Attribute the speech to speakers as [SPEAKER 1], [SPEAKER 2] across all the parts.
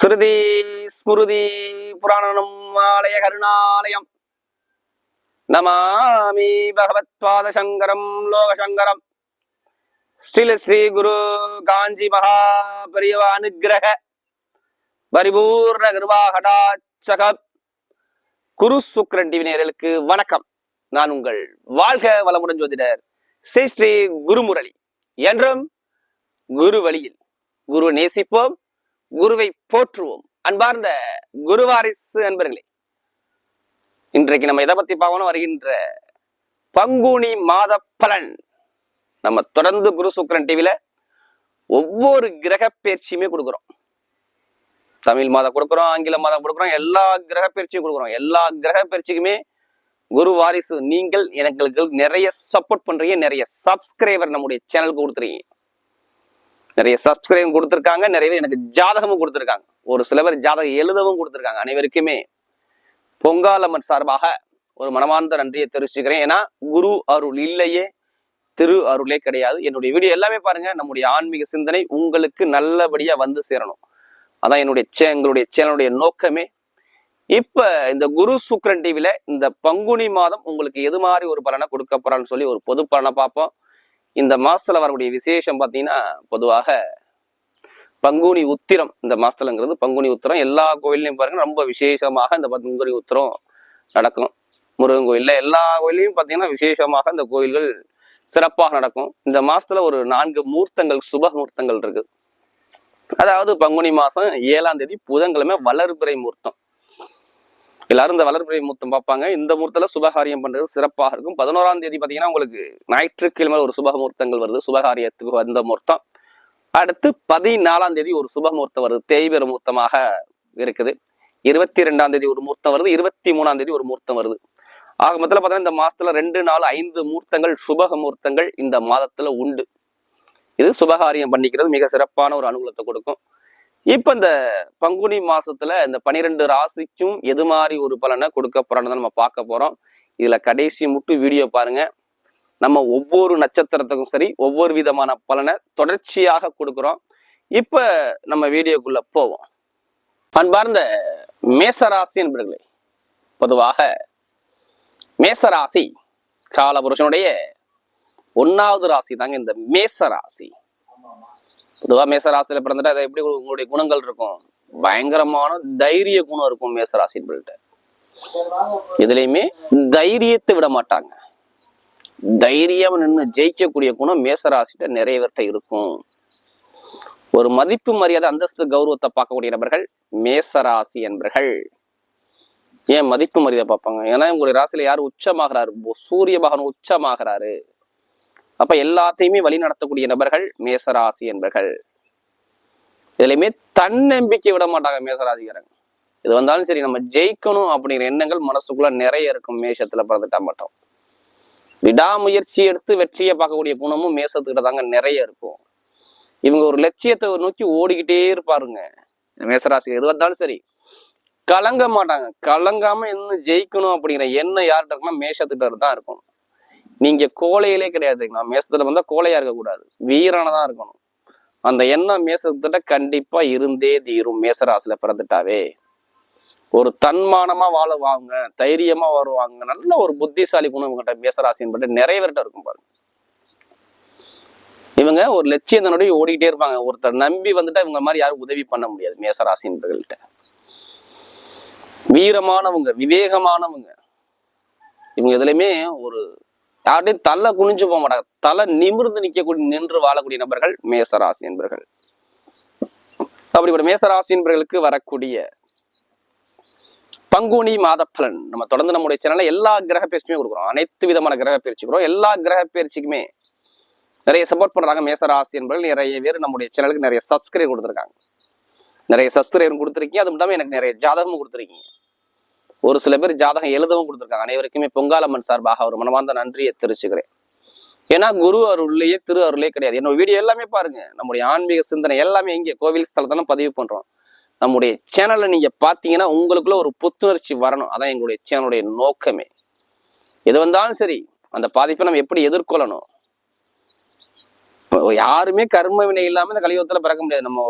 [SPEAKER 1] ஸ்ருதி ஸ்மிருதி புராணம் ஆலய கருணாலயம். நமாமி பகவத்பாத சங்கரம் லோகசங்கரம். ஸ்ரீல ஸ்ரீ குரு காஞ்சி மகா பெரியவ அனுகிரக பரிபூர்ண கிருபாகடாச்சக. குரு சுக்ரன் டிவி வணக்கம். நான் உங்கள் வாழ்க வளமுடன் ஜோதிடர் ஸ்ரீ ஸ்ரீ குருமுரளி. என்றும் குரு வழியில் குரு நேசிப்போம். குருவை போற்றுவோம். அன்பார்ந்த குருவாரிசு அன்பர்களே இன்றைக்கு நம்ம எதை பத்தி பார்க்கணும்? வருகின்ற பங்குனி மாத பலன். நம்ம தொடர்ந்து குரு சுக்கரன் டிவில ஒவ்வொரு கிரக பயிற்சியுமே கொடுக்குறோம். தமிழ் மாதம் கொடுக்குறோம் ஆங்கில மாதம் கொடுக்குறோம் எல்லா கிரக பயிற்சியும் கொடுக்குறோம். எல்லா கிரக பயிற்சிக்குமே குரு வாரிசு நீங்கள் எனக்கு நிறைய சப்போர்ட் பண்றீங்க நிறைய சப்ஸ்கிரைபர் நம்முடைய சேனலுக்கு கொடுத்துறீங்க நிறைய சப்ஸ்கிரைப் கொடுத்துருக்காங்க. நிறைய பேர் எனக்கு ஜாதகமும் கொடுத்துருக்காங்க. ஒரு சில பேர் ஜாதகம் எழுதவும் கொடுத்துருக்காங்க அனைவருக்குமே. பொங்காலம்மன் சார்பாக ஒரு மனமார்ந்த நன்றியை தெரிவிச்சுக்கிறேன். ஏன்னா குரு அருள் இல்லையே திரு அருளே கிடையாது. என்னுடைய வீடியோ எல்லாமே பாருங்க. நம்முடைய ஆன்மீக சிந்தனை உங்களுக்கு நல்லபடியா வந்து சேரணும். அதான் என்னுடைய சே- எங்களுடைய சேனலுடைய நோக்கமே. இப்ப இந்த குரு சுக்ரன் டிவில இந்த பங்குனி மாதம் உங்களுக்கு எது மாதிரி ஒரு பலனை கொடுக்க போறான்னு சொல்லி ஒரு பொது பலனை பார்ப்போம். இந்த மாசத்துல வரக்கூடிய விசேஷம் பார்த்தீங்கன்னா பொதுவாக பங்குனி உத்திரம். இந்த மாசத்துலங்கிறது பங்குனி உத்திரம். எல்லா கோயிலையும் பாருங்க ரொம்ப விசேஷமாக இந்த பங்குனி உத்திரம் நடக்கும். முருகன் கோயில்ல எல்லா கோயிலையும் பார்த்தீங்கன்னா விசேஷமாக இந்த கோயில்கள் சிறப்பாக நடக்கும். இந்த மாசத்துல ஒரு நான்கு மூர்த்தங்கள் சுப மூர்த்தங்கள் இருக்கு. அதாவது பங்குனி மாசம் ஏழாம் தேதி புதன்கிழமை வளர்பிறை மூர்த்தம். எல்லாரும் இந்த வளர்பிறை மூர்த்தம் பார்ப்பாங்க. இந்த முகூர்த்தத்தில் சுபகாரியம் பண்றது சிறப்பாக இருக்கும். பதினோராம் தேதி பாத்தீங்கன்னா உங்களுக்கு ஞாயிற்றுக்கிழமை ஒரு சுப முகூர்த்தங்கள் வருது. சுபகாரியத்துக்கு வந்த முகூர்த்தம். அடுத்து பதினாலாம் தேதி ஒரு சுப முகூர்த்தம் வருது. தேய்பெரு முகூர்த்தமாக இருக்குது. இருபத்தி ரெண்டாம் தேதி ஒரு முகூர்த்தம் வருது. இருபத்தி மூணாம் தேதி ஒரு முகூர்த்தம் வருது. ஆக மொத்தத்தில் பார்த்தீங்கன்னா இந்த மாசத்துல ரெண்டு நாள் ஐந்து முகூர்த்தங்கள் சுபக முகூர்த்தங்கள் இந்த மாதத்துல உண்டு. இது சுபகாரியம் பண்ணிக்கிறது மிக சிறப்பான ஒரு அனுகூலத்தை கொடுக்கும். இப்ப இந்த பங்குனி மாசத்துல இந்த பனிரெண்டு ராசிக்கும் எது மாதிரி ஒரு பலனை கொடுக்க போறோம்னு நம்ம பார்க்க போறோம். இதுல கடைசி முட்டு வீடியோ பாருங்க. நம்ம ஒவ்வொரு நட்சத்திரத்துக்கும் சரி ஒவ்வொரு விதமான பலனை தொடர்ச்சியாக கொடுக்குறோம். இப்ப நம்ம வீடியோக்குள்ள போவோம். அன்பார்ந்த மேசராசி என்பர்களே பொதுவாக மேசராசி காலபுருஷனுடைய ஒன்னாவது ராசி தாங்க இந்த மேசராசி. பொதுவா மேசராசியில பிறந்துட்டு அது எப்படி உங்களுடைய குணங்கள் இருக்கும்? பயங்கரமான தைரிய குணம் இருக்கும் மேசராசி இதுலயுமே தைரியத்தை விட மாட்டாங்க. தைரியம் நின்று ஜெயிக்கக்கூடிய குணம் மேசராசிட்ட நிறைய பேர்கிட்ட இருக்கும். ஒரு மதிப்பு மரியாதை அந்தஸ்து கௌரவத்தை பார்க்கக்கூடிய நபர்கள் மேசராசி என்பர்கள் ஏன் மதிப்பு மரியாதை பார்ப்பாங்க? ஏன்னா உங்களுடைய ராசியில யார் உச்சமாகிறாரு? சூரிய பகவான் உச்சமாகிறாரு. அப்ப எல்லாத்தையுமே வழி நடத்தக்கூடிய நபர்கள் மேசராசி என்பர்கள். இதுலயுமே தன்னம்பிக்கை விட மாட்டாங்க மேசராசிக்காரங்க. இது வந்தாலும் சரி நம்ம ஜெயிக்கணும் அப்படிங்கிற எண்ணங்கள் மனசுக்குள்ள நிறைய இருக்கும். மேஷத்துல பிறந்துட்டா மட்டும். விடாமுயற்சி எடுத்து வெற்றியை பார்க்கக்கூடிய குணமும் மேசத்துக்கிட்ட தாங்க நிறைய இருக்கும். இவங்க ஒரு லட்சியத்தை நோக்கி ஓடிக்கிட்டே இருப்பாருங்க. மேசராசி எது வந்தாலும் சரி. கலங்க மாட்டாங்க. கலங்காம இன்னும் ஜெயிக்கணும் அப்படிங்கிற எண்ணம் யார்கிட்ட இருக்குன்னா மேஷத்துக்கிட்ட தான் இருக்கும். நீங்க கோழையிலே கிடையாதுங்களா மேசத்துல வந்தா கோழையா இருக்கக்கூடாது. வீரானதான் இருக்கணும். அந்த எண்ணம் மேசத்திட்ட கண்டிப்பா இருந்தே தீரும். மேசராசில பிறந்துட்டாவே. ஒரு தன்மானமா வாழுவாங்க தைரியமா வருவாங்க நல்ல ஒரு புத்திசாலி குணம் இவங்ககிட்ட மேசராசின்னு பட்டு நிறைய பேர்கிட்ட இருக்கும் பாருங்க. இவங்க ஒரு லட்சியத்தினுடைய ஓடிக்கிட்டே இருப்பாங்க. ஒருத்தர் நம்பி வந்துட்டா இவங்க மாதிரி யாரும் உதவி பண்ண முடியாது மேசராசின்பர்கள்ட்ட வீரமானவங்க விவேகமானவங்க. இவங்க எதுலையுமே ஒரு யார்ட்டையும் தலை குனிஞ்சு போக மாட்டாங்க. தலை நிமிர்ந்து நிற்கக்கூடிய நின்று வாழக்கூடிய நபர்கள் மேசராசி என்பர்கள். அப்படிப்பட்ட மேசராசி என்பர்களுக்கு வரக்கூடிய பங்குனி மாத பலன். நம்ம தொடர்ந்து நம்முடைய சேனல்ல எல்லா கிரக பயிற்சியுமே கொடுக்குறோம். அனைத்து விதமான கிரக பயிற்சி கொடுக்குறோம். எல்லா கிரக பயிற்சிக்குமே நிறைய சப்போர்ட் பண்றாங்க மேசராசி என்பர்கள். நிறைய பேர் நம்முடைய சேனலுக்கு நிறைய சப்ஸ்கிரைப் கொடுத்துருக்காங்க. நிறைய சப்ஸ்கிரைபரும் கொடுத்துருக்கீங்க. அது மட்டும் இல்லாம எனக்கு நிறைய ஜாதகமும் கொடுத்துருக்கீங்க. ஒரு சில பேர் ஜாதகம் எழுதவும் கொடுத்துருக்காங்க. அனைவருக்குமே பொங்காலம்மன் சார்பாக ஒரு மனமார்ந்த நன்றியை தெரிவிச்சுக்கிறேன். ஏன்னா குரு அருள்லேயே திரு அருளே கிடையாது. என்னோட வீடியோ எல்லாமே பாருங்க. நம்முடைய ஆன்மீக சிந்தனை எல்லாமே இங்கே கோவில் ஸ்தலத்தான பதிவு பண்றோம். நம்முடைய சேனல்ல நீங்க பாத்தீங்கன்னா உங்களுக்குள்ள ஒரு புத்துணர்ச்சி வரணும். அதான் எங்களுடைய சேனலுடைய நோக்கமே. எது வந்தாலும் சரி அந்த பாதிப்பை நம்ம எப்படி எதிர்கொள்ளணும்? யாருமே கர்ம வினை இல்லாம இந்த கலியுகத்துல பிறக்க முடியாது. நம்ம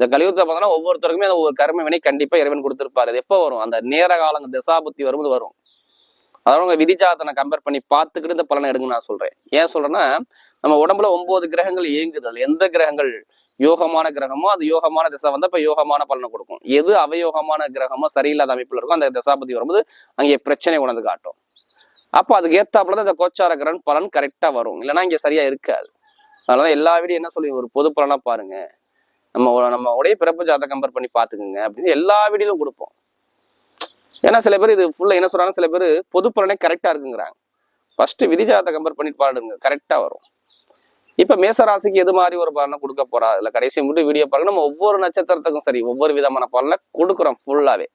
[SPEAKER 1] இந்த கலியுகத்தை பார்த்தோம்னா ஒவ்வொருத்தருக்குமே அந்த ஒரு கர்ம வினை கண்டிப்பா இறைவன் கொடுத்துருப்பாரு. அது எப்போ வரும்? அந்த நேர காலங்க திசாபுத்தி வரும்போது வரும். அதோட உங்க விதிஜாதனை கம்பேர் பண்ணி பார்த்துக்கிட்டு இந்த பலனை எடுங்க நான் சொல்றேன். ஏன் சொல்றேன்னா நம்ம உடம்புல ஒன்பது கிரகங்கள் இயங்குதல். எந்த கிரகங்கள்? யோகமான கிரகமோ அது யோகமான திசை வந்தால் இப்போ யோகமான பலனை கொடுக்கும். எது அவயோகமான கிரகமோ சரியில்லாத அமைப்புல இருக்கும் அந்த திசாபதி வரும்போது அங்கே பிரச்சனை உணர்ந்து காட்டும். அப்போ அதுக்கு ஏத்தாப்புல தான் இந்த கோச்சார கிரகன் பலன் கரெக்டா வரும். இல்லைன்னா இங்க சரியா இருக்காது. அதனால எல்லா வீடியும் என்ன சொல்லி ஒரு பொது பலனாக பாருங்க. நம்ம நம்ம உடைய பிறப்பு ஜாதகம் கம்பேர் பண்ணி பார்த்துக்குங்க. அப்படின்னு எல்லா வீடியோலும் கொடுப்போம். ஏன்னா சில பேர் இது ஃபுல்லாக என்ன சொல்றாங்க சில பேர் பொது பலனே கரெக்டாக இருக்குங்கிறாங்க. ஃபர்ஸ்ட் விதி ஜாதகம் கம்பேர் பண்ணி பாடுங்க கரெக்டாக வரும். இப்போ மேசராசிக்கு எது மாதிரி ஒரு பலனை கொடுக்க போறா? இல்லை கடைசி மட்டும் வீடியோ பாருங்க நம்ம ஒவ்வொரு நட்சத்திரத்துக்கும் சரி ஒவ்வொரு விதமான பலனை கொடுக்குறோம் ஃபுல்லாகவே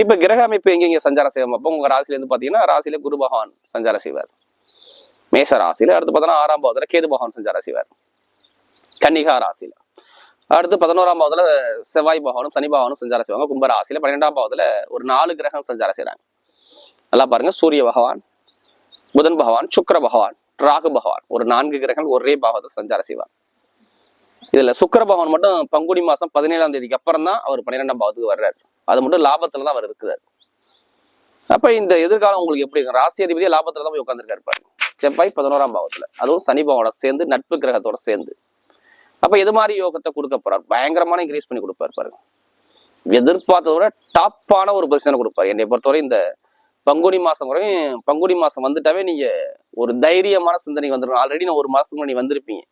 [SPEAKER 1] இப்போ கிரக அமைப்பு எங்கெங்க சஞ்சார செய்வோம் அப்போ உங்கள் ராசிலேருந்து பார்த்தீங்கன்னா ராசியில குரு பகவான் சஞ்சார செய்வார். மேச ராசியில அடுத்து பார்த்தோன்னா ஆறாம் பாவத்தில் கேது பகவான் சஞ்சார செய்வார். கன்னிகா ராசியில. அடுத்து பதினோராம் பாவத்துல செவ்வாய் பகவானும் சனி பகவானும் சஞ்சாரம் செய்வாங்க. கும்பராசியில பன்னிரெண்டாம் பாவத்துல ஒரு நாலு கிரகம் சஞ்சாரம் செய்யறாங்க நல்லா பாருங்க. சூரிய பகவான் புதன் பகவான் சுக்கர பகவான் ராகு பகவான். ஒரு நான்கு கிரகங்கள் ஒரே பாவத்தில் சஞ்சாரம் செய்வார் இதுல சுக்கர பகவான் மட்டும் பங்குனி மாசம் பதினேழாம் தேதிக்கு அப்புறம் தான் அவர் பன்னிரெண்டாம் பாவத்துக்கு வர்றாரு. அது மட்டும் லாபத்துல தான் அவர் இருக்கிறார். அப்ப இந்த எதிர்காலம் உங்களுக்கு எப்படி இருக்கும்? ராசி அதிபதியே லாபத்துல தான் போய் உட்காந்துருக்காரு பாருங்க. செவ்வாய் பதினோராம் பாவத்துல. அதுவும் சனி பகவானோட சேர்ந்து நட்பு கிரகத்தோட சேர்ந்து. அப்ப எது மாதிரி யோகத்தை கொடுக்க போறார்? பயங்கரமான இன்க்ரீஸ் பண்ணி கொடுப்பாரு பாருங்க. எதிர்பார்த்ததை விட டாப்பான ஒரு பொசிஷனை கொடுப்பாரு. என்னை பொறுத்தவரை இந்த பங்குனி மாசம் வரையும் பங்குனி மாசம் வந்துட்டாவே நீங்க ஒரு தைரியமான சிந்தனை வந்துருக்கணும். ஆல்ரெடி நான் ஒரு மாசத்துக்கு முன்னாடி வந்திருப்பீங்க.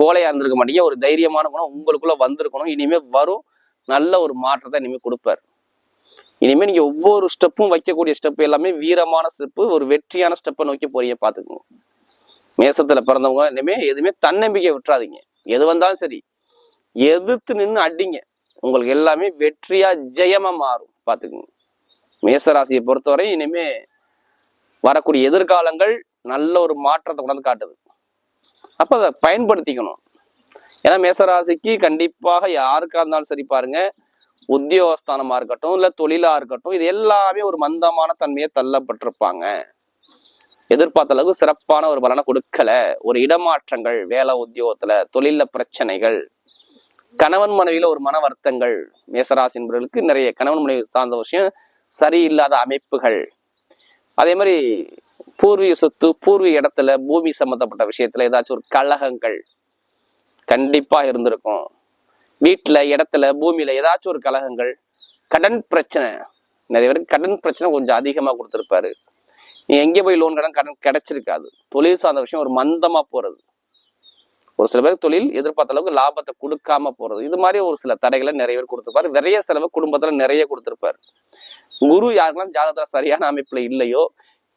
[SPEAKER 1] கோலையா இருந்திருக்க மாட்டீங்க. ஒரு தைரியமான குணம் உங்களுக்குள்ள வந்திருக்கணும். இனிமே வரும். நல்ல ஒரு மாற்றத்தை இனிமே கொடுப்பாரு. இனிமே நீங்க ஒவ்வொரு ஸ்டெப்பும் வைக்கக்கூடிய ஸ்டெப் எல்லாமே வீரமான ஸ்டெப்பு ஒரு வெற்றியான ஸ்டெப்பை நோக்கி போறீங்க பாத்துக்கோங்க மேசத்துல பிறந்தவங்க இனிமே எதுவுமே தன்னம்பிக்கை விட்டுறாதீங்க. எது வந்தாலும் சரி எதிர்த்து நின்று அடிங்க. உங்களுக்கு எல்லாமே வெற்றியா ஜெயமா மாறும். பாத்துக்கோங்க மேசராசியை பொறுத்தவரை இனிமே வரக்கூடிய எதிர்காலங்கள் நல்ல ஒரு மாற்றத்தை கொண்டாந்து காட்டுது. அப்ப அதை பயன்படுத்திக்கணும். ஏன்னா மேசராசிக்கு கண்டிப்பாக யாருக்காக இருந்தாலும் சரி பாருங்க உத்தியோகஸ்தானமா இருக்கட்டும் இல்ல தொழிலா இருக்கட்டும் இது எல்லாமே ஒரு மந்தமான தன்மையை தள்ளப்பட்டிருப்பாங்க. எதிர்பார்த்த அளவுக்கு சிறப்பான ஒரு பலனை கொடுக்கல. ஒரு இடமாற்றங்கள் வேலை உத்தியோகத்துல தொழில பிரச்சனைகள் கணவன் மனைவியில ஒரு மன வருத்தங்கள் மேசராசி என்பவர்களுக்கு நிறைய கணவன் மனைவி சார்ந்த விஷயம் சரியில்லாத அமைப்புகள். அதே மாதிரி பூர்வீக சொத்து பூர்வீக இடத்துல பூமி சம்பந்தப்பட்ட விஷயத்துல ஏதாச்சும் ஒரு கலகங்கள் கண்டிப்பா இருந்திருக்கும். வீட்டுல இடத்துல பூமியில ஏதாச்சும் ஒரு கலகங்கள் கடன் பிரச்சனை. நிறைய பேருக்கு கடன் பிரச்சனை கொஞ்சம் அதிகமா கொடுத்துருப்பாரு. நீ எங்கே போய் லோன் கடன் கடன் கிடைச்சிருக்காது. தொழில் சார்ந்த விஷயம் ஒரு மந்தமாக போகிறது ஒரு சில பேர் தொழில் எதிர்பார்த்த அளவுக்கு லாபத்தை கொடுக்காம போகிறது இது மாதிரி ஒரு சில தடைகளை நிறைய பேர் கொடுத்துருப்பாரு. நிறைய செலவு குடும்பத்தில் நிறைய கொடுத்துருப்பாரு. குரு யாருக்கெல்லாம் ஜாதகத்தில் சரியான அமைப்பில் இல்லையோ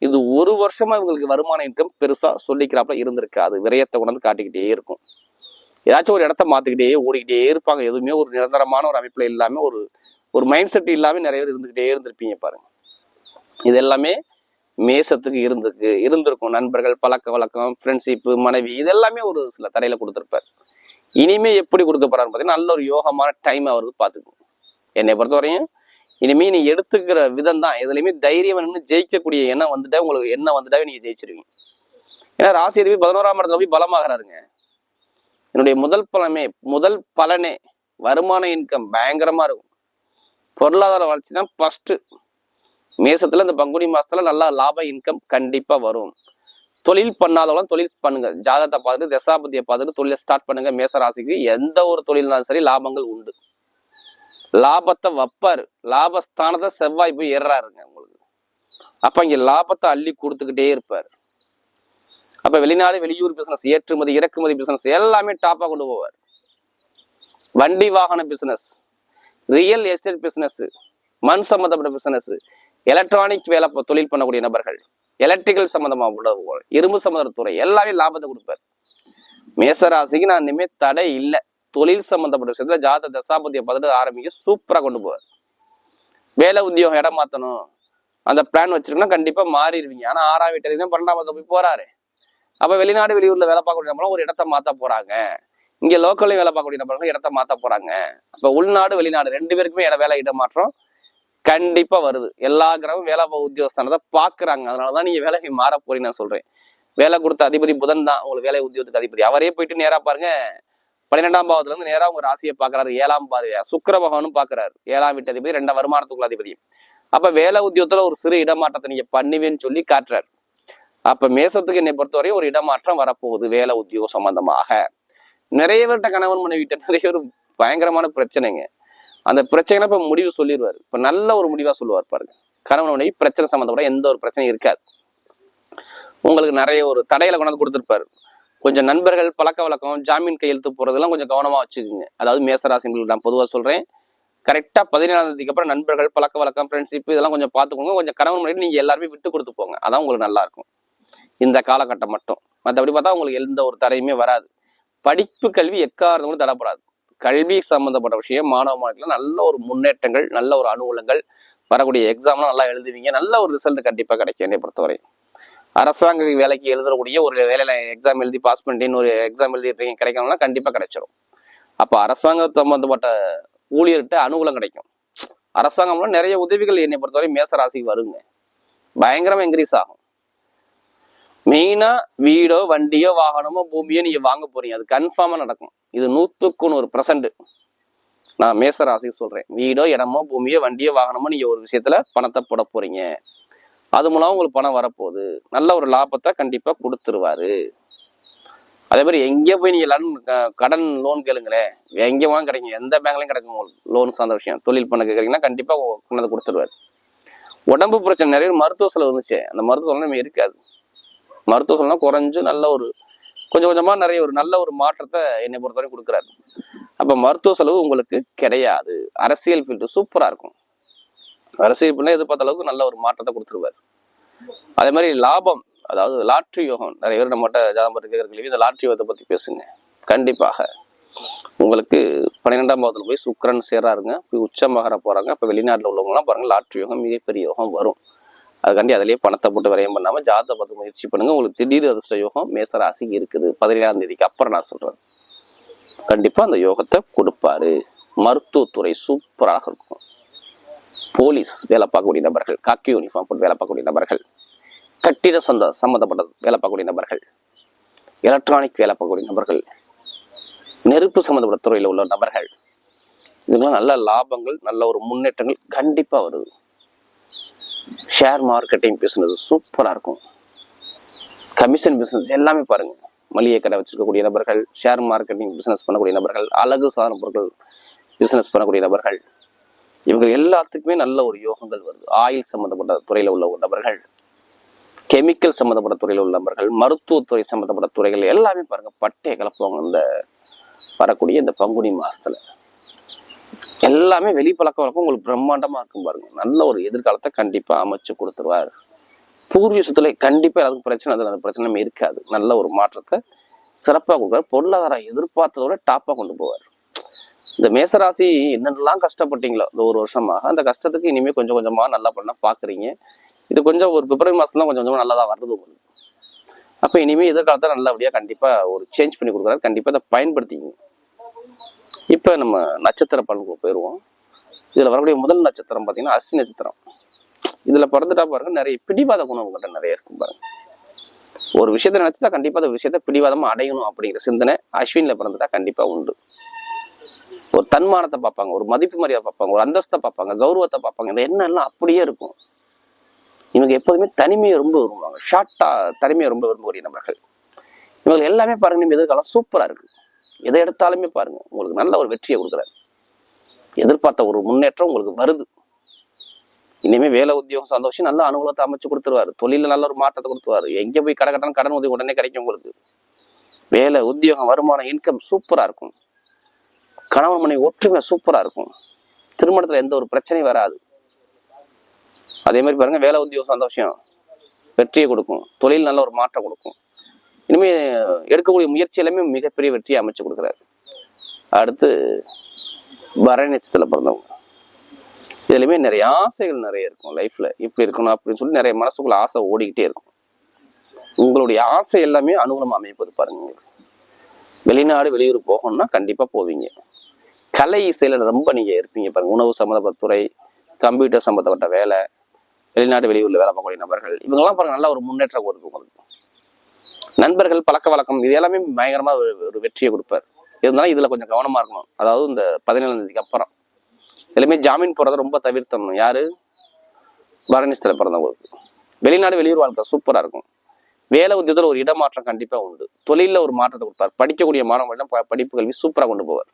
[SPEAKER 1] இது ஒரு வருஷமா இவங்களுக்கு வருமான இன்கம் பெருசா சொல்லிக்கிறாப்புல இருந்திருக்காது. விரயத்தை கொண்டாந்து காட்டிக்கிட்டே இருக்கும். ஏதாச்சும் ஒரு இடத்த மாத்திக்கிட்டே ஓடிக்கிட்டே இருப்பாங்க. எதுவுமே ஒரு நிரந்தரமான ஒரு அமைப்புல இல்லாம ஒரு ஒரு மைண்ட் செட் இல்லாம நிறைய பேர் இருந்துகிட்டே இருந்திருப்பீங்க பாருங்க. இது எல்லாமே மேசத்துக்கு இருந்துக்கு இருந்திருக்கும் நண்பர்கள் பழக்க வழக்கம் ஃப்ரெண்ட்ஷிப்பு மனைவி இது எல்லாமே ஒரு சில தடையில கொடுத்துருப்பார். இனிமே எப்படி கொடுக்க போறாரு பார்த்தீங்கன்னா நல்ல ஒரு யோகமான டைம் அவருக்கு பார்த்துக்கும் என்னை பொறுத்தவரையும் இனிமே நீ எடுத்துக்கிற விதம் தான். எதுலையுமே தைரியம் ஜெயிக்கக்கூடிய எண்ணம் வந்துட்டா உங்களுக்கு எண்ணம் வந்துட்டாவே நீங்க ஜெயிச்சிருவீங்க. ஏன்னா ராசி அதிபதி பதினோராம் இடத்துல போய் பலமாகறாருங்க. என்னுடைய முதல் பலமே முதல் பலனே வருமான இன்கம் பயங்கரமா இருக்கும். பொருளாதார வளர்ச்சி தான் ஃபர்ஸ்ட் மேசத்துல இந்த பங்குனி மாசத்துல நல்லா லாப இன்கம் கண்டிப்பா வரும். தொழில் பண்ணாதவங்களும் தொழில் பண்ணுங்க. ஜாதகத்தை பார்த்துட்டு தசாபதியை பார்த்துட்டு தொழிலை ஸ்டார்ட் பண்ணுங்க. மேச ராசிக்கு எந்த ஒரு தொழில்னாலும் சரி லாபங்கள் உண்டு. லாபத்தை வைப்பாரு. லாபஸ்தானத்தை செவ்வாய் போய் ஏறாருங்க உங்களுக்கு. அப்ப இங்க லாபத்தை அள்ளி கொடுத்துக்கிட்டே இருப்பார். அப்ப வெளிநாடு வெளியூர் பிசினஸ் ஏற்றுமதி இறக்குமதி பிசினஸ் எல்லாமே டாப்பா கொண்டு போவார். வண்டி வாகன பிசினஸ் ரியல் எஸ்டேட் பிசினஸ் மண் சம்மந்தப்பட்ட பிசினஸ் எலக்ட்ரானிக் வேலை தொழில் பண்ணக்கூடிய நபர்கள் எலக்ட்ரிக்கல் சம்மந்தமாக உள்ள இரும்பு சம்மந்தத்துறை எல்லாமே லாபத்தை கொடுப்பார். மேசராசிக்கு நான் இனிமேல் தடை இல்லை. தொழில் சம்மந்தப்பட்ட விஷயத்துல ஜாத தசாபதியை பார்த்துட்டு ஆரம்பிக்க சூப்பராக கொண்டு போவார். வேலை உத்தியோகம் இடம் மாற்றணும் அந்த பிளான் வச்சிருக்கோம்னா கண்டிப்பாக மாறிடுவீங்க. ஆனால் ஆறாம் வீட்டு தான் பன்னெண்டாம் போய் போறாரு. அப்போ வெளிநாடு வெளியூர்ல வேலை பார்க்கக்கூடிய நபர்களும் ஒரு இடத்த மாற்ற போறாங்க. இங்கே லோக்கல்லையும் வேலை பார்க்கக்கூடிய நபர்கள் இடத்த மாற்ற போறாங்க. அப்போ உள்நாடு வெளிநாடு ரெண்டு பேருக்குமே இட வேலை இடம் மாற்றம் கண்டிப்பா வருது. எல்லா கிரகம் வேலை பா- உத்தியோகஸ்தானத்தை பாக்குறாங்க அதனாலதான் நீங்க வேலைக்கு மாற போறீங்க நான் சொல்றேன். வேலை கொடுத்த அதிபதி புதன் தான் உங்களுக்கு வேலை உத்தியோகத்துக்கு அதிபதி. அவரே போயிட்டு நேரா பாருங்க பன்னிரெண்டாம் பாவத்துல இருந்து நேரா உங்க ராசியை பாக்குறாரு ஏழாம் பார்வையா சுக்கர பகவானும் பாக்குறாரு ஏழாம் வீட்டு அதிபதி ரெண்டாம் வருமானத்துக்குள்ள அதிபதி. அப்ப வேலை உத்தியோகத்துல ஒரு சிறு இடமாற்றத்தை நீங்க பண்ணுவேன்னு சொல்லி காட்டுறாரு. அப்ப மேசத்துக்கு என்னை பொறுத்தவரை ஒரு இடமாற்றம் வரப்போகுது வேலை உத்தியோகம் சம்பந்தமாக. நிறைய பேர்கிட்ட கணவன் மனைவிட்ட நிறைய ஒரு பயங்கரமான பிரச்சனைங்க. அந்த பிரச்சனை இப்ப முடிவு சொல்லிடுவார் இப்ப நல்ல ஒரு முடிவா சொல்லுவார் பாருங்க. கணவன் மனைவி பிரச்சனை சம்மந்தப்பட எந்த ஒரு பிரச்சனையும் இருக்காது. உங்களுக்கு நிறைய ஒரு தடையில கொண்டாந்து கொடுத்துருப்பாரு. கொஞ்சம் நண்பர்கள் பழக்க வழக்கம் ஜாமீன் கையெழுத்து போறதெல்லாம் கொஞ்சம் கவனமா வச்சுக்கோங்க. அதாவது மேசராசிங்களுக்கு நான் பொதுவாக சொல்றேன். கரெக்டா பதினேழாம் தேதிக்கு அப்புறம் நண்பர்கள் பழக்க வழக்கம் ஃப்ரெண்ட்ஷிப் இதெல்லாம் கொஞ்சம் பார்த்துக்கோங்க. கொஞ்சம் கணவன் முன்னாடி நீங்க எல்லாருமே விட்டு கொடுத்து போங்க. அதான் உங்களுக்கு நல்லா இருக்கும். இந்த காலகட்டம் மட்டும். மற்றபடி பார்த்தா உங்களுக்கு எந்த ஒரு தடையுமே வராது. படிப்பு கல்வி எக்காரணம் தடப்படாது. கல்வி சம்மந்தப்பட்ட விஷயம் மாணவ மாணவிகள் நல்ல ஒரு முன்னேற்றங்கள் நல்ல ஒரு அனுகூலங்கள் வரக்கூடிய எக்ஸாம்லாம் நல்லா எழுதுவீங்க. நல்ல ஒரு ரிசல்ட் கண்டிப்பாக கிடைக்கும் என்னை பொறுத்தவரை. அரசாங்க வேலைக்கு எழுதக்கூடிய ஒரு வேலையில எக்ஸாம் எழுதி பாஸ் பண்ணிட்டேன்னு ஒரு எக்ஸாம் எழுதிட்டு கிடைக்கணும்னா கண்டிப்பாக கிடைச்சிரும். அப்போ அரசாங்க சம்மந்தப்பட்ட ஊழியர்கிட்ட அனுகூலம் கிடைக்கும். அரசாங்கம்லாம் நிறைய உதவிகள் என்னை பொறுத்தவரை மேசராசிக்கு வருங்க. பயங்கரமாக இன்க்ரீஸ் ஆகும். மெயினா வீடோ வண்டியோ வாகனமோ பூமியோ நீங்க வாங்க போறீங்க. அது கன்ஃபார்மா நடக்கும். இது நூத்துக்கு நூறு பர்சன்ட் நான் மேச ராசிக்கு சொல்றேன். வீடோ இடமோ பூமியோ வண்டியோ வாகனமோ நீங்க ஒரு விஷயத்துல பணத்தை போட போறீங்க. அது மூலம் உங்களுக்கு பணம் வரப்போகுது. நல்ல ஒரு லாபத்தை கண்டிப்பா கொடுத்துருவாரு. அதே மாதிரி எங்கே போய் நீங்கள் லன் கடன் லோன் கேளுங்களேன். எங்கே வாங்க கிடைக்கும். எந்த பேங்க்லையும் கிடைக்கும் உங்களுக்கு லோன் சார்ந்த விஷயம். தொழில் பண்ண கேட்குறீங்கன்னா கண்டிப்பாக கொண்டாந்து கொடுத்துருவாரு. உடம்பு பிரச்சனை நிறைய மருத்துவ செலவு இருந்துச்சு. அந்த மருத்துவ செலவு நம்ம இருக்காது. மருத்துவ செலவுலாம் குறைஞ்சு நல்ல ஒரு கொஞ்சம் கொஞ்சமாக நிறைய ஒரு நல்ல ஒரு மாற்றத்தை என்னை பொறுத்தவரை கொடுக்குறாரு. அப்போ மருத்துவ செலவு உங்களுக்கு கிடையாது. அரசியல் ஃபீல்டு சூப்பராக இருக்கும். அரசியல் ஃபீல்டு எதிர்பார்த்த அளவுக்கு நல்ல ஒரு மாற்றத்தை கொடுத்துருவாரு. அதே மாதிரி லாபம் அதாவது லாட்ரி யோகம் நிறைய பேர் நம்மகிட்ட ஜாதகம் பத்தி கேட்கற இந்த லாட்ரி யோகத்தை பற்றி பேசுங்க. கண்டிப்பாக. உங்களுக்கு பன்னிரெண்டாம் பாவத்தில் போய் சுக்கரன் சேராருங்க போய் உச்சமாகற போகிறாங்க இப்போ வெளிநாட்டில் உள்ளவங்கலாம் பாருங்கள் லாட்ரி யோகம் மிகப்பெரிய யோகம் வரும். அதுக்காண்டி அதிலேயே பணத்தை போட்டு விரயம் பண்ணாம ஜாதகத்தை பார்த்து முயற்சி பண்ணுங்க. உங்களுக்கு திடீர் அதிர்ஷ்ட யோகம் மேசராசி இருக்குது. பதினேழாம் தேதிக்கு அப்புறம் நான் சொல்றேன். கண்டிப்பா அந்த யோகத்தை கொடுப்பாரு. மருத்துவத்துறை சூப்பராக இருக்கும். போலீஸ் வேலை பார்க்கக்கூடிய நபர்கள் காக்கி யூனிஃபார்ம் போட்டு வேலை பார்க்கக்கூடிய நபர்கள் கட்டிட சொந்த சம்மந்தப்பட்ட வேலை பார்க்கக்கூடிய நபர்கள் எலக்ட்ரானிக் வேலை பார்க்கக்கூடிய நபர்கள் நெருப்பு சம்மந்தப்பட்ட துறையில் உள்ள நபர்கள் இதுக்கெல்லாம் நல்ல லாபங்கள் நல்ல ஒரு முன்னேற்றங்கள் கண்டிப்பா வருது. ஷேர் மார்க்கெட்டிங் பிசினஸ் சூப்பரா இருக்கும். கமிஷன் பிசினஸ் எல்லாமே பாருங்க. மளிகை கடை வச்சுருக்கக்கூடிய நபர்கள் ஷேர் மார்க்கெட்டிங் பிசினஸ் பண்ணக்கூடிய நபர்கள் அழகு சாதன பொருட்கள் பிசினஸ் பண்ணக்கூடிய நபர்கள். இவங்க எல்லாத்துக்குமே நல்ல ஒரு யோகங்கள் வருது. ஆயில் சம்மந்தப்பட்ட துறையில உள்ள ஒரு நபர்கள் கெமிக்கல் சம்மந்தப்பட்ட துறையில உள்ள நபர்கள் மருத்துவத்துறை சம்பந்தப்பட்ட துறைகள் எல்லாமே பாருங்க. பட்டையை கலப்புவாங்க. இந்த வரக்கூடிய இந்த பங்குனி மாசத்துல. எல்லாமே வெளி பழக்க வழக்கம் உங்களுக்கு பிரம்மாண்டமாக இருக்கும் பாருங்க. நல்ல ஒரு எதிர்காலத்தை கண்டிப்பாக அமைச்சு கொடுத்துருவார். பூர்வீக சொத்துல கண்டிப்பாக அதுக்கு பிரச்சனை அதில் அந்த பிரச்சனையுமே இருக்காது. நல்ல ஒரு மாற்றத்தை சிறப்பாக கொடுக்குறார். பொருளாதாரம் எதிர்பார்த்ததோட டாப்பாக கொண்டு போவார். இந்த மேசராசி என்னென்னலாம் கஷ்டப்பட்டீங்களோ இந்த ஒரு வருஷமாக அந்த கஷ்டத்துக்கு இனிமேல் கொஞ்சம் கொஞ்சமாக நல்லா பண்ண பார்க்குறீங்க. இது கொஞ்சம் ஒரு பிப்ரவரி மாசம் கொஞ்சம் கொஞ்சமாக நல்லா தான் வருது உங்களுக்கு. அப்போ இனிமேல் எதிர்காலத்தை நல்லபடியாக கண்டிப்பாக ஒரு சேஞ்ச் பண்ணி கொடுக்குறாரு. கண்டிப்பாக அதை பயன்படுத்திங்க இப்போ நம்ம நட்சத்திர பலனுக்கு போயிடுவோம் இதில் வரக்கூடிய முதல் நட்சத்திரம் பார்த்தீங்கன்னா அஸ்வினி நட்சத்திரம். இதில் பிறந்துட்டா பாருங்க நிறைய பிடிவாத குணம் கிட்ட நிறைய இருக்கும் பாருங்க. ஒரு விஷயத்த நினைச்சா கண்டிப்பாக அந்த விஷயத்த பிடிவாதமாக அடையணும் அப்படிங்கிற சிந்தனை அஸ்வினில் பிறந்துட்டா கண்டிப்பாக உண்டு. ஒரு தன்மானத்தை பார்ப்பாங்க ஒரு மதிப்பு மரியாதை பார்ப்பாங்க ஒரு அந்தஸ்தை பார்ப்பாங்க கௌரவத்தை பார்ப்பாங்க இந்த எண்ணம் எல்லாம் அப்படியே இருக்கும். இவங்க எப்போதுமே தனிமையை ரொம்ப விரும்புவாங்க. ஷார்ட்டாக தனிமையை ரொம்ப விரும்பக்கூடிய நபர்கள். இவங்க எல்லாமே பாருங்க நம்ம எதிர்காலம் சூப்பராக இருக்குது எதை எடுத்தாலுமே பாருங்கள் உங்களுக்கு நல்ல ஒரு வெற்றியை கொடுக்குறாரு. எதிர்பார்த்த ஒரு முன்னேற்றம் உங்களுக்கு வருது. இனிமேல் வேலை உத்தியோகம் சந்தோஷம் நல்ல அனுகூலத்தை அமைச்சு கொடுத்துருவாரு. தொழிலில் நல்ல ஒரு மாற்றத்தை கொடுத்துருவாரு. எங்கே போய் கடை கட்டணும் கடன் உதவி உடனே கிடைக்கும் உங்களுக்கு. வேலை உத்தியோகம் வருமானம் இன்கம் சூப்பராக இருக்கும். கணவன் மனைவி ஒற்றுமை சூப்பராக இருக்கும். திருமணத்தில் எந்த ஒரு பிரச்சனையும் வராது. அதே மாதிரி பாருங்கள் வேலை உத்தியோகம் சந்தோஷம் வெற்றியை கொடுக்கும். தொழில் நல்ல ஒரு மாற்றம் கொடுக்கும். இனிமே எடுக்கக்கூடிய முயற்சி எல்லாமே மிகப்பெரிய வெற்றியை அமைச்சு கொடுக்குறாரு. அடுத்து பரணி நட்சத்திரத்தில் பிறந்தவங்க. இதுலையுமே நிறைய ஆசைகள் நிறைய இருக்கும் லைஃப்ல இப்படி இருக்கணும் அப்படின்னு சொல்லி நிறைய மனசுக்குள்ள ஆசை ஓடிக்கிட்டே இருக்கும். உங்களுடைய ஆசை எல்லாமே அனுகூலமாக அமைப்பது பாருங்க. உங்களுக்கு வெளிநாடு வெளியூர் போகணும்னா கண்டிப்பாக போவீங்க. கலை இசையில் ரொம்ப நீங்கள் இருப்பீங்க பாருங்க. உணவு சம்மந்தப்பட்ட துறை கம்ப்யூட்டர் சம்மந்தப்பட்ட வேலை வெளிநாடு வெளியூரில் வேலை பார்க்கக்கூடிய நபர்கள் இவங்கெல்லாம் பாருங்க நல்ல ஒரு முன்னேற்றம் கொடுக்கும் உங்களுக்கு. நண்பர்கள் பழக்க வழக்கம் இது எல்லாமே பயங்கரமா ஒரு ஒரு வெற்றியை கொடுப்பார். இருந்தாலும் இதுல கொஞ்சம் கவனமா இருக்கணும். அதாவது இந்த பதினேழாம் தேதிக்கு அப்புறம். எல்லாமே ஜாமீன் போறதை ரொம்ப தவிர்த்தணும். யாரு? பரணிஸ்தல பிறந்தவங்களுக்கு. வெளிநாடு வெளியூர் வாழ்க்கை சூப்பரா இருக்கும். வேலை உத்தியத்தில் ஒரு இடமாற்றம் கண்டிப்பா உண்டு. தொழிலில் ஒரு மாற்றத்தை கொடுப்பார். படிக்கக்கூடிய மாணவர்களிடம் படிப்பு கல்வி சூப்பரா கொண்டு போவார்.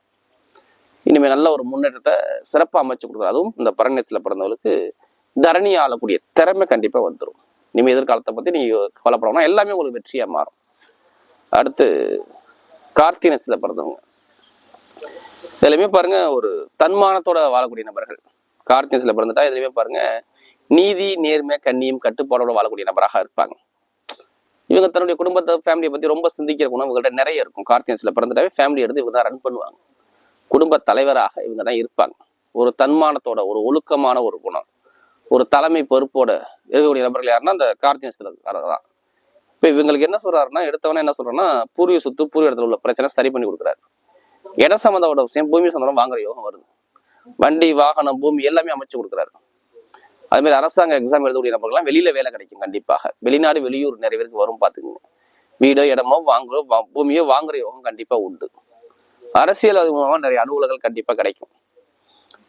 [SPEAKER 1] இனிமே நல்ல ஒரு முன்னேற்றத்தை சிறப்பா அமைச்சு கொடுக்குறாரு. அதுவும் இந்த பரணியத்தில் பிறந்தவர்களுக்கு தரணி ஆளக்கூடிய திறமை கண்டிப்பா வந்துடும் இனிமே எதிர்காலத்தை பத்தி நீங்க கவலைப்படணும் எல்லாமே உங்களுக்கு வெற்றியா மாறும். அடுத்து கார்த்தினஸ்ல பிறந்தவங்க இதுலயுமே பாருங்க ஒரு தன்மானத்தோட வாழக்கூடிய நபர்கள். கார்த்தினஸ்ல பிறந்துட்டா இதுலயுமே பாருங்க நீதி நேர்மை கண்ணியம் கட்டுப்பாடோட வாழக்கூடிய நபராக இருப்பாங்க. இவங்க தன்னுடைய குடும்பத்தை ஃபேமிலியை பத்தி ரொம்ப சிந்திக்கிற குணம் இவங்கள்ட்ட நிறைய இருக்கும். கார்த்தியன்ஸ்ல பிறந்துட்டாவே ஃபேமிலி எடுத்து இவங்க தான் ரன் பண்ணுவாங்க. குடும்ப தலைவராக இவங்க தான் இருப்பாங்க. ஒரு தன்மானத்தோட ஒரு ஒழுக்கமான ஒரு குணம். ஒரு தலைமை பொறுப்போட இருக்கக்கூடிய நபர்கள் யாருன்னா அந்த கார்த்தியன்ஸ்ல தான் இப்ப இவங்களுக்கு என்ன சொல்றாருன்னா எடுத்தவனே என்ன சொல்றாருன்னா பூர்வீக சொத்து பூர்வீக இடத்துல உள்ள பிரச்சனை சரி பண்ணி கொடுக்குறாரு. இடம் சம்மந்தோட விஷயம் பூமி சம்மந்தம் வாங்குற யோகம் வருது. வண்டி வாகனம் பூமி எல்லாமே அமைச்சு கொடுக்குறாரு. அதே மாதிரி அரசாங்க எக்ஸாம் எழுதக்கூடிய நபர்கள்லாம் வெளியில வேலை கிடைக்கும் கண்டிப்பாக. வெளிநாடு வெளியூர் நிறைய பேருக்கு வரும் பாத்துக்கோங்க வீடோ இடமோ வாங்குறோ வா- பூமியோ வாங்குற யோகம் கண்டிப்பா உண்டு. அரசியல் அது மூலமா நிறைய அலுவலர்கள் கண்டிப்பா கிடைக்கும்.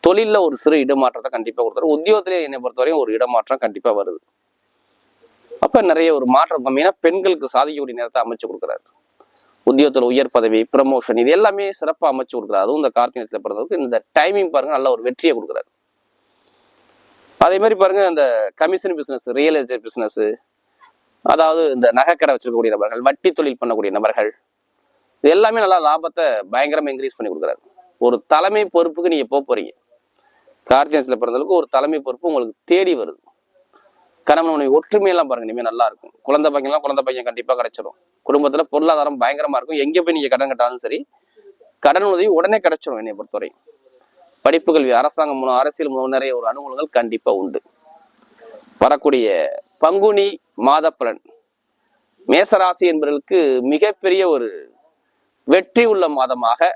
[SPEAKER 1] தொழிலில் ஒரு சிறு இடமாற்றத்தை கண்டிப்பாக கொடுக்குறாரு உத்தியோகத்திலே என்னை பொறுத்தவரையும் ஒரு இடமாற்றம் கண்டிப்பாக வருது. அப்போ நிறைய ஒரு மாற்றம் கம்மினா பெண்களுக்கு சாதிக்கக்கூடிய நேரத்தை அமைச்சு கொடுக்குறாரு. உத்தியோகத்தில் உயர் பதவி ப்ரமோஷன் இது எல்லாமே சிறப்பாக அமைச்சு கொடுக்குறாரு. அதுவும் இந்த கார்த்திகேயன்ஸ்ல பிறந்தவருக்கு இந்த டைமிங் பாருங்க நல்ல ஒரு வெற்றியை கொடுக்குறாரு. அதே மாதிரி பாருங்க இந்த commission business real estate business அதாவது இந்த நகைக்கடை வச்சிருக்கக்கூடிய நபர்கள் வட்டி தொழில் பண்ணக்கூடிய நபர்கள் இது எல்லாமே நல்லா லாபத்தை பயங்கரமாக இன்க்ரீஸ் பண்ணி கொடுக்குறாரு. ஒரு தலைமை பொறுப்புக்கு நீங்கள் போக போறீங்க. கார்த்தியன்ஸில் பிறந்தளவுக்கு ஒரு தலைமை பொறுப்பு உங்களுக்கு தேடி வருது. கணவன் மனைவி ஒற்றுமையெல்லாம் பாருங்க இனிமேல் நல்லா இருக்கும். குழந்தை பையன்லாம் குழந்தை பையன் கண்டிப்பாக கிடைச்சிடும் குடும்பத்தில் பொருளாதாரம் பயங்கரமாக இருக்கும். எங்கே போய் நீங்கள் கடன் கட்டாலும் சரி கடன் உதவி உடனே கிடைச்சிடும் என்னை பொறுத்தவரை. படிப்பு கல்வி அரசாங்கம் மூலம் அரசியல் மூலம் நிறைய ஒரு அனுகூலங்கள் கண்டிப்பாக உண்டு. வரக்கூடிய பங்குனி மாத பலன் மேசராசி என்பவர்களுக்கு மிகப்பெரிய ஒரு வெற்றி உள்ள மாதமாக